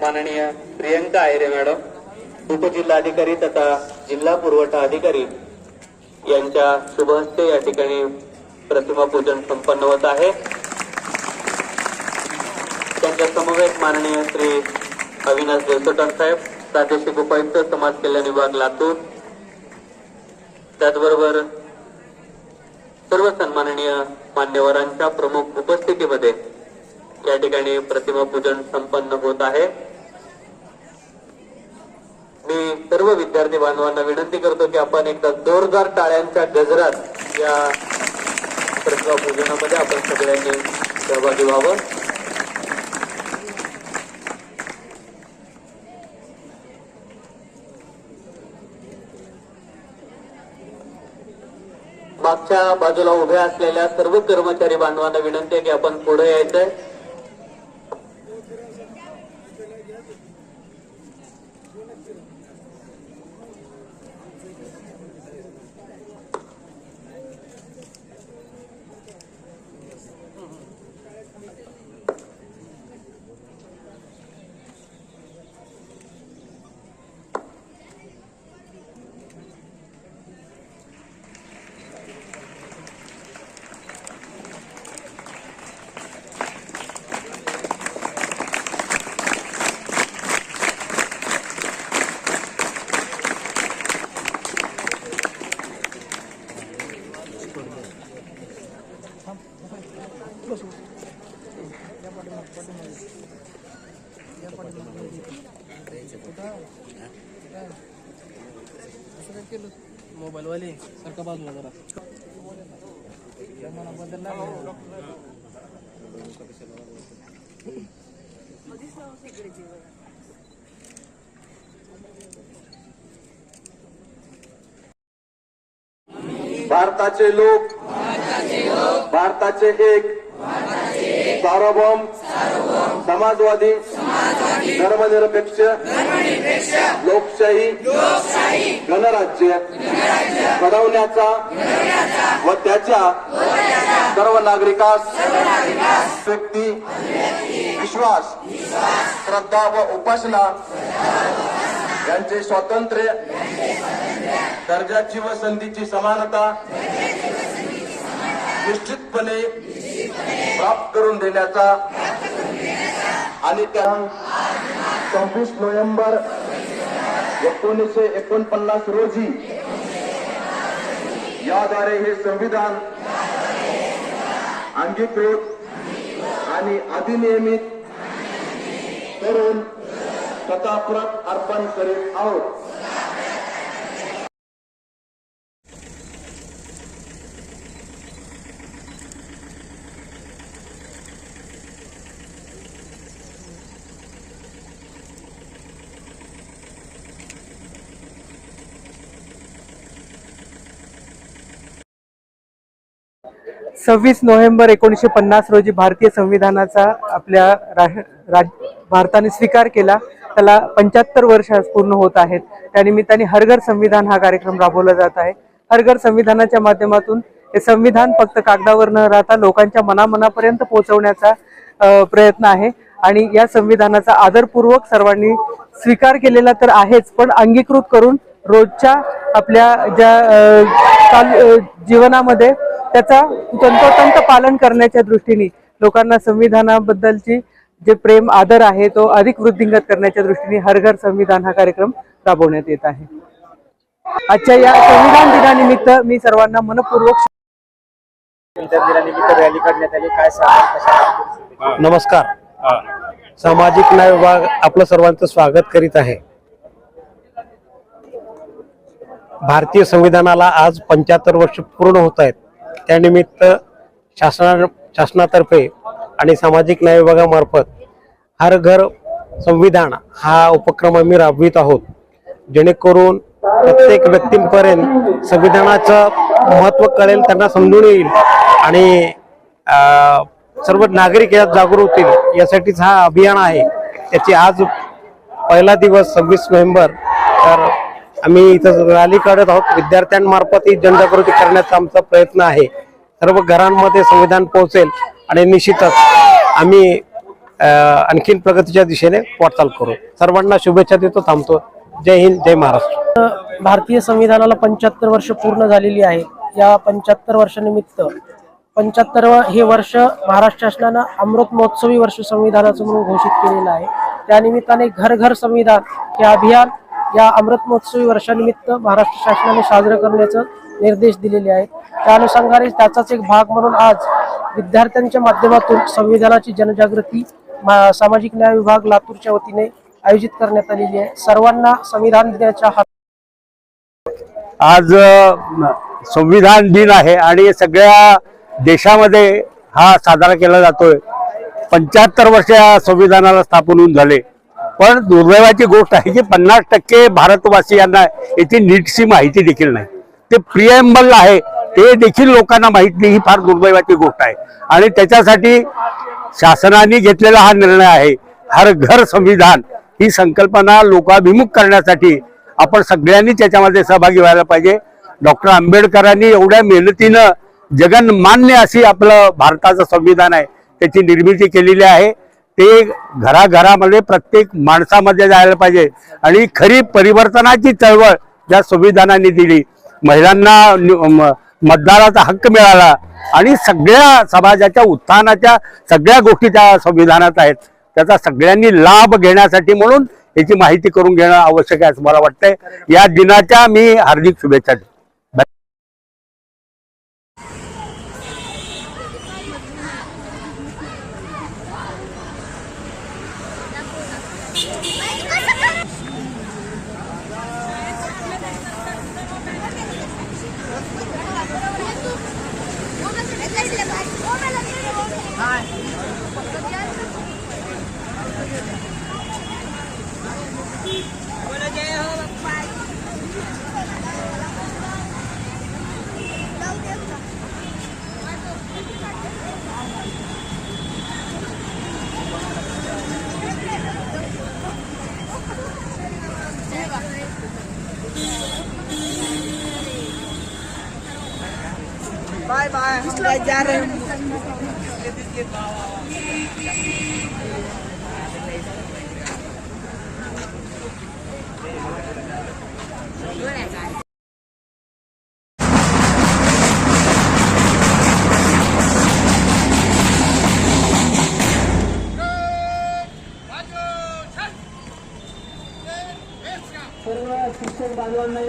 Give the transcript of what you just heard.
माननीय प्रियंका आयरे मॅडम उपजिल्हाधिकारी तथा जिल्हा पुरवठा अधिकारी यांच्या शुभ हस्ते या ठिकाणी प्रतिमा पूजन संपन्न होत आहे. त्यांच्या समवेत माननीय श्री अविनाश देवसोटार साहेब प्रादेशिक उपायुक्त समाज कल्याण विभाग लातूर त्याचबरोबर सर्व सन्माननीय मान्यवरांच्या प्रमुख उपस्थितीमध्ये या ठिकाणी प्रतिमा पूजन संपन्न होत आहे मी सर्व विद्यार्थी बांधवांना विनंती करतो की आपण एकदा जोरदार टाळ्यांच्या गजरात या प्रतिभा पूजनामध्ये आपण सगळ्यांनी सहभागी व्हावं. मागच्या बाजूला उभ्या असलेल्या सर्व कर्मचारी बांधवांना विनंती आहे की आपण पुढे यायचंय. मोबाईलवाले सारखा बाजूला जरा. भारताचे लोक भारताचे एक सार्वभौम समाजवादी धर्मनिरपेक्ष लोकशाही गणराज्य घडवण्याचा व त्याच्या सर्व नागरिकास व्यक्ती विश्वास श्रद्धा व उपासना यांचे स्वातंत्र्य दर्जाची व संधीची समानता निश्चित निश्चितपणे प्राप्त करून देण्याचा आणि त्या सव्वीस नोव्हेंबर एकोणीसशे एकोणपन्नास रोजी याद्वारे हे संविधान अंगीकृत आणि अधिनियमित करून स्वतःप्रत अर्पण करीत आहोत. सव्वीस नोव्हेंबर एकोणीसशे पन्नास रोजी भारतीय संविधानाचा आपल्या रा- राज- भारताने स्वीकार केला. त्याला पंच्याहत्तर वर्ष पूर्ण होत आहेत. त्यानिमित्ताने हरघर संविधान हा कार्यक्रम राबवला जात आहे. हरघर संविधानाच्या माध्यमातून हे संविधान फक्त कागदावर न राहता लोकांच्या मनामनापर्यंत पोहोचवण्याचा प्रयत्न आहे. आणि या संविधानाचा आदरपूर्वक सर्वांनी स्वीकार केलेला तर आहेच पण अंगीकृत करून रोजच्या आपल्या ज्या जीवनामध्ये त्याचा तंतोतंत पालन करण्याच्या दृष्टीने लोकांना संविधानाबद्दलची जे प्रेम आदर आहे तो अधिक वृद्धिंगत करण्याच्या दृष्टीने हर घर संविधान हा कार्यक्रम राबवण्यात येत आहे. आजच्या या संविधान दिनानिमित्त मी सर्वांना मनपूर्वक नमस्कार. सामाजिक न्याय विभाग आपलं सर्वांचं स्वागत करीत आहे. भारतीय संविधानाला आज पंच्याहत्तर वर्ष पूर्ण होत आहेत. त्यानिमित्त शासना शासनातर्फे आणि सामाजिक न्याय विभागामार्फत हर घर संविधान हा उपक्रम आम्ही राबवित आहोत. जेणेकरून प्रत्येक व्यक्तींपर्यंत संविधानाचं महत्त्व कळेल त्यांना समजून येईल आणि सर्व नागरिक यात जागरूक होतील. यासाठीच हा अभियान आहे. त्याची आज पहिला दिवस सव्वीस नोव्हेंबर तर आम्ही इथं रॅली काढत आहोत. विद्यार्थ्यांमार्फत ही जनजागृती करण्याचा आमचा प्रयत्न आहे. सर्व घरांमध्ये संविधान पोहोचेल आणि निश्चितच आम्ही आणखीन प्रगतीच्या दिशेने वाटचाल करू. सर्वांना शुभेच्छा देतो थांबतो. जय हिंद जय महाराष्ट्र. भारतीय संविधानाला पंच्याहत्तर वर्ष पूर्ण झालेली आहे. या पंच्याहत्तर वर्षानिमित्त पंच्याहत्तर हे वर्ष महाराष्ट्र शासनानं अमृत महोत्सवी वर्ष संविधानाचं म्हणून घोषित केलेलं आहे. त्यानिमित्ताने घर घर संविधान हे अभियान या अमृत महोत्सवी वर्षानिमित्त महाराष्ट्र शासनाने साजरं करण्याचं निर्देश दिलेले आहेत. त्या अनुषंगाने त्याचाच एक भाग म्हणून आज विद्यार्थ्यांच्या माध्यमातून संविधानाची जनजागृती मा- सामाजिक न्याय विभाग लातूरच्या वतीने आयोजित करण्यात आलेली आहे. सर्वांना संविधान दिनाच्या हा आज संविधान दिन आहे आणि सगळ्या देशामध्ये हा साजरा केला जातोय. पंच्याहत्तर वर्ष या संविधानाला स्थापन होऊन झाले. पण दुर्दैवाची गोष्ट आहे की पन्नास टक्के भारतवासियांना याची नीटशी माहिती देखील नाही. ते प्रियंबल आहे ते देखील लोकांना माहीत नाही ही फार दुर्दैवाची गोष्ट आहे. आणि त्याच्यासाठी शासनाने घेतलेला हा निर्णय आहे हर घर संविधान ही संकल्पना लोकाभिमुख करण्यासाठी आपण सगळ्यांनी त्याच्यामध्ये सहभागी व्हायला पाहिजे. डॉक्टर आंबेडकरांनी एवढ्या मेहनतीनं जगन्मान्य अशी आपलं भारताचं संविधान आहे त्याची निर्मिती केलेली आहे. ते घराघरामध्ये प्रत्येक माणसामध्ये जायला पाहिजे. आणि खरी परिवर्तनाची चळवळ ज्या संविधानाने दिली. महिलांना नि- म- मतदाराचा हक्क मिळाला. आणि सगळ्या समाजाच्या उत्थानाच्या सगळ्या गोष्टी त्या संविधानात आहेत. त्याचा सगळ्यांनी लाभ घेण्यासाठी म्हणून याची माहिती करून घेणं आवश्यक आहे असं मला वाटतंय. या दिनाच्या मी हार्दिक शुभेच्छा देतो. Hi. बाय हम गाइस जा रहे हैं सर्व शिक्षक बांधवांना